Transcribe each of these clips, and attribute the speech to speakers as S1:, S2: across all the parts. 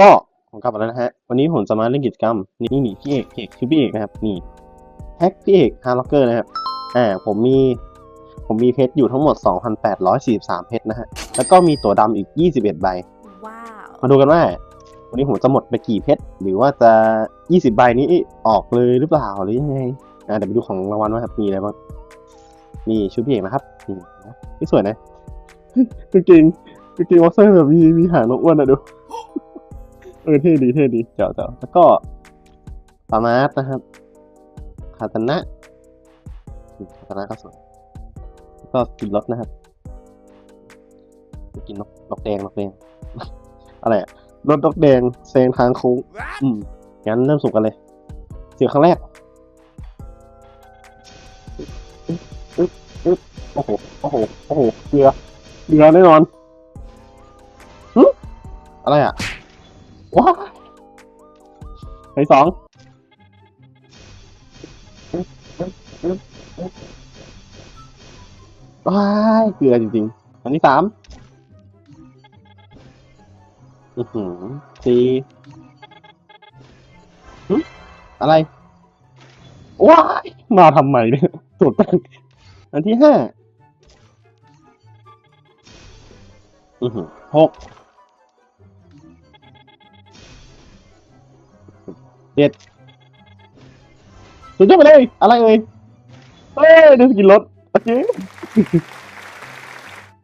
S1: ก็ผมกลับมาแล้วนะฮะ วันนี้ผมจะมาเล่นกิจกรรม นี่นี่พี่เอกพี่เอกคือพี่เอกนะครับ นี่แฮกพี่เอกฮาร์ล็อกเกอร์นะครับ อ่า ผมมี ผมมีเพชรอยู่ทั้งหมด 2,843 เพชรนะฮะ แล้วก็มีตัวดำอีก 21 ใบ
S2: ว้าว
S1: มาดูกันว่า วันนี้ผมจะหมดไปกี่เพชร หรือว่าจะ 20 ใบนี้ออกเลยหรือเปล่าหรือยังไง อ่า เดี๋ยวไปดูของรางวัลว่าครับ มีอะไรบ้าง มีชุดพี่เอกนะครับ นี่นะนี่สวยนะกางเกงกางเกงวอคเซอร์แบบมีมีหางนกอ้วนนะดู เออเท่ดีเท่ดีเจ๋วเจ๋วแล้วก็ปามาร์ตนะครับคาตานะอืมคาตานะก็สวยแล้วก็กินรถนะครับกินนกนกแดงนกแดงอะไรอะรถนกแดงแซงทางโค้งอืมงั้นเริ่มสุ่มกันเลย เสียงครั้งแรกอึ๊บอึ๊บอึ๊บโอ้โหโอ้โหโอ้โหเรือเรือแน่นอนหึอะไรอะ ว้ายไปสองว้ายเกลือจริงๆ อันที่สามอือหือสี่อะไร ว้าย มาทำไมเนี่ยสุดตั้งอันที่ห้า อือหือหก เจ็ดสุดยอดไปเลย อะไรเอ่ยเฮ้ยดี๋ยวสกินรถโอเค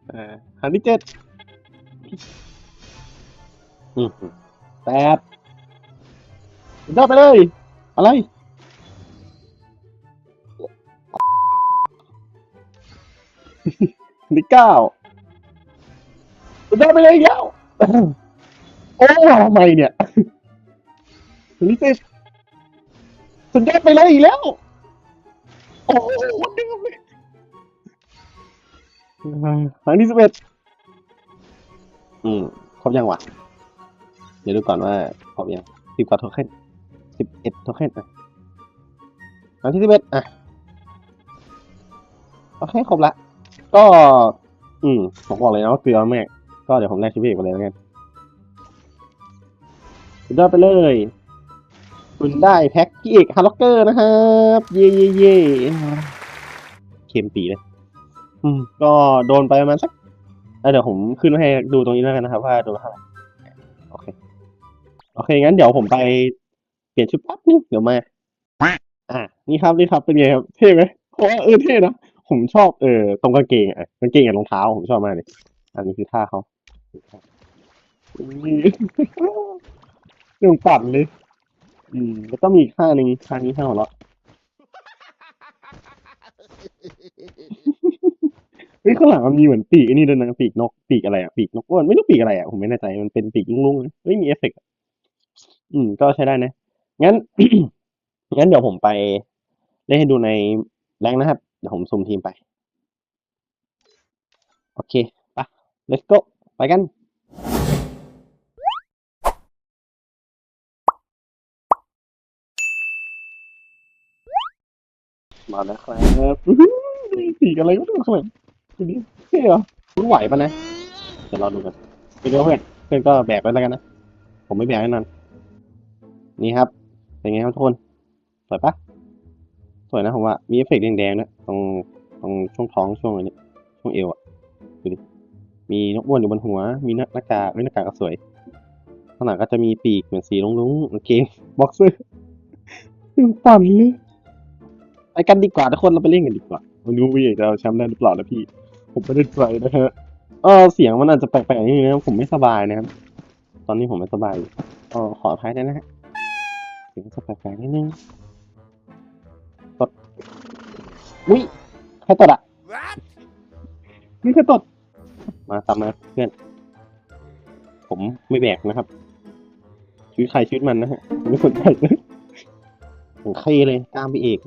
S1: เอ่อคันที่เจ็ดแปดสุดยอดไปเลย อะไรนที่เก้าสุดยอดไปเลยอีกแล้ว โอ้ทำไมเนี่ย คันที่สิบสุดยอดไปเลยอีกแล้ว โอ้โหวันเดิมเลยครั้งที่สิบเอ็ดอืมครบยังวะ เดี๋ยวดูก่อนว่าครบยังสิบกว่าโทเค็นสิบเอ็ดโทเค็นอะครั้งที่สิบเอ็ดอะ โอเค ครบละ ก็ อืมผมบอกเลยนะว่าเกลือแม่ก็เดี๋ยวผมแลกชิปเอกไปเลยแล้วกันสุดยอดไปเลย คุณได้แพ็กพี่เอกฮาร์ล็อกเกอร์นะครับ เย่เย่เย่เค็มปีเลยอืมก็โดนไปประมาณสักเดี๋ยวผมขึ้นให้ดูตรงนี้แล้วกันนะครับ ว่าโดนเท่าไหร่โอเคโอเค งั้นเดี๋ยวผมไปเปลี่ยนชุดแป๊บนึงเดี๋ยวมาอ่านี่ครับนี่ครับเป็นไงครับเท่ไหมเพราะว่าเออเท่นะผมชอบเออตรงกางเกงอะกางเกงกับรองเท้าผมชอบมากเลยอันนี้คือท่าเขาเรื่องปั่นเลย อืมแล้วก็มีอีกท่าหนึ่งท่านี้ท่าของเราะเฮ้ยข้างหลังมันมีเหมือนปีกไอ้นี่ด้วยนะปีกนกปีกอะไรอะปีกนกอ้วนไม่รู้ปีกอะไรอะผมไม่แน่ใจมันเป็นปีกลุ่งๆนะเฮ้ยมีเอฟเฟกต์อะอืม ก็ใช้ได้นะงั้น งั้นเดี๋ยวผมไปเล่นให้ดูในแรงนะครับ เดี๋ยวผมซูมทีมไป โอเคไป let's go ไปกัน มาแล้วครับอื้อหือปีกอะไรก็ต้องข้างหลังทีนี้เท่เหรอคุณไหวปะนะเดี๋ยวเราดูกันไปเดี๋ยวเพื่อนเพื่อนก็แบกไว้แล้วกันนะ ผมไม่แบกแน่นอนนี่ครับ เป็นไงครับทุกคนสวยปะสวยนะผมว่า มีเอฟเฟกต์แดงๆด้วยตรงตรงช่วงท้องช่วงอะไรนี้ช่วงเอวอะดูดิมีนกอ้วนอยู่บนหัว มีหน้าหน้ากากเอ้ยหน้ากากก็สวยข้างหลังก็จะมีปีกเหมือนสีลุงๆกางเกงบ็อกเซอร์ยังปั่นเลย ไปกันดีกว่าทุกคนเราไปเล่นกันดีกว่าไม่รู้พี่เอกจะเอาแชมป์ได้หรือเปล่านะพี่ ผมไม่ได้ใจนะฮะเออเสียงมันอาจจะแปลกๆนิดนึงนะผมไม่สบายนะครับ ตอนนี้ผมไม่สบายอยู่ก็ขออภัยด้วยนะฮะเสียงจะแปลกๆนิดนึงตดอุ้ยใครตดอะนี่ใครตด มาตามมาเพื่อน ผมไม่แบกนะครับ ชีวิตใครชีวิตมันนะฮะไม่สนใจเลยผมเคเลยกล้ามพี่เอก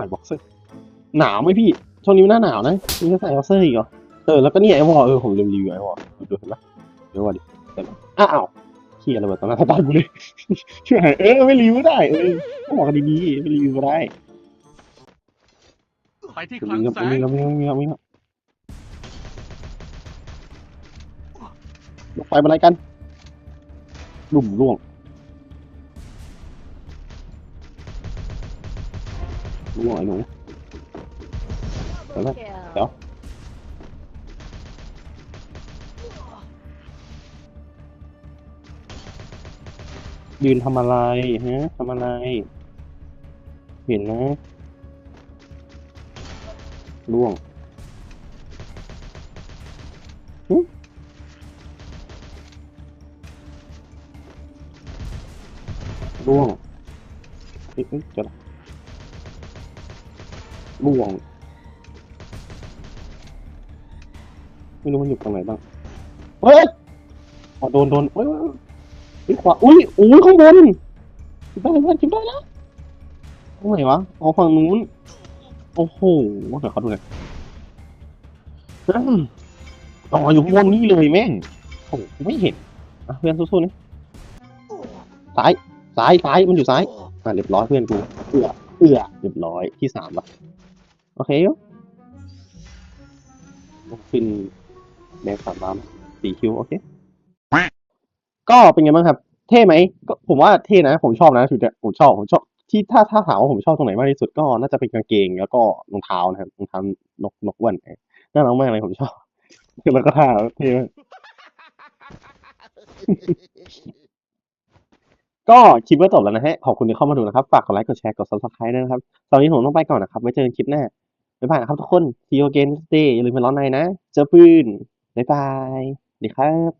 S1: ส่บ็อกเซอร์หนาวไหมพี่ช่วงนี้มันหน้าหนาวนะนี่ก็ใส่บ็อกเซอร์อีกเหรอเออแล้วก็เนี่ยไอวอลเออผมลืมรีวิวไอวอลดูเห็นปะเดี๋ยววอลดิเห็นปะอ้าวเฮียระเบิดตอนหน้าตากูเลยช่วยหายเออไม่รีวิวได้เออก็บอกกันดีๆไม่รีวิวก็ได้
S3: ไปที่
S1: มี
S3: คลัง
S1: ครับ
S3: แส
S1: มี
S3: ง
S1: ครับมีครับมีครับมีครับลงไปเป็นไรกันลุ่มร่วง ร่วงไอ้หนู
S2: Double
S1: Đó.
S2: kill.
S1: Đó. ยืนทำอะไรฮะทำอะไร เห็นนะร่วงหึร่วงเอ๊ะเอ๊ะเจะ ร่วง ไม่รู้มันอยู่ตรงไหนบ้าง เฮ้ยอ๋อโดนโดนเฮ้ยเฮ้ยเฮ้ยขวา อุ้ยอุ้ยข้างบนจิบได้เลยจิบได้แล้วตรงไหนวะอ๋อฝั่งนู้น โอ้โหเดี๋ยวเขาดูหน่อยอืมอ๋อยู่ข้างบนนี่เลยแม่งโอ้โหไม่เห็นอะเพื่อนสู้ๆนี่ซ้ายซ้ายซ้ายมันอยู่ซ้ายอะเรียบร้อยเพื่อนกูเอือเอือเรียบร้อยที่สามละ โอเคยขึ้นแดงสามล้ำสี่คิวโอเค ก็เป็นไงบ้างครับ เท่ไหมก็ผมว่าเท่นะ ผมชอบนะชุดเนี้ยผมชอบผมชอบที่ถ้าถ้าถามว่าผมชอบตรงไหนมากที่สุดก็น่าจะเป็นกางเกง แล้วก็รองเท้านะครับรองเท้านกนกอ้วนน่ารักมากเลยผมชอบแล้วก็ท่าเท่มากก็คลิปก็จบแล้วนะฮะ ขอบคุณที่เข้ามาดูนะครับ ฝากกดไลค์ กดแชร์ กด subscribe ด้วยนะครับ ตอนนี้ผมต้องไปก่อนนะครับ ไว้เจอกันคลิปหน้า บ๊ายบายนะครับทุกคน see you again today อย่าลืมไปร้อนในนะ เจอปืนบ๊ายบายดีครับ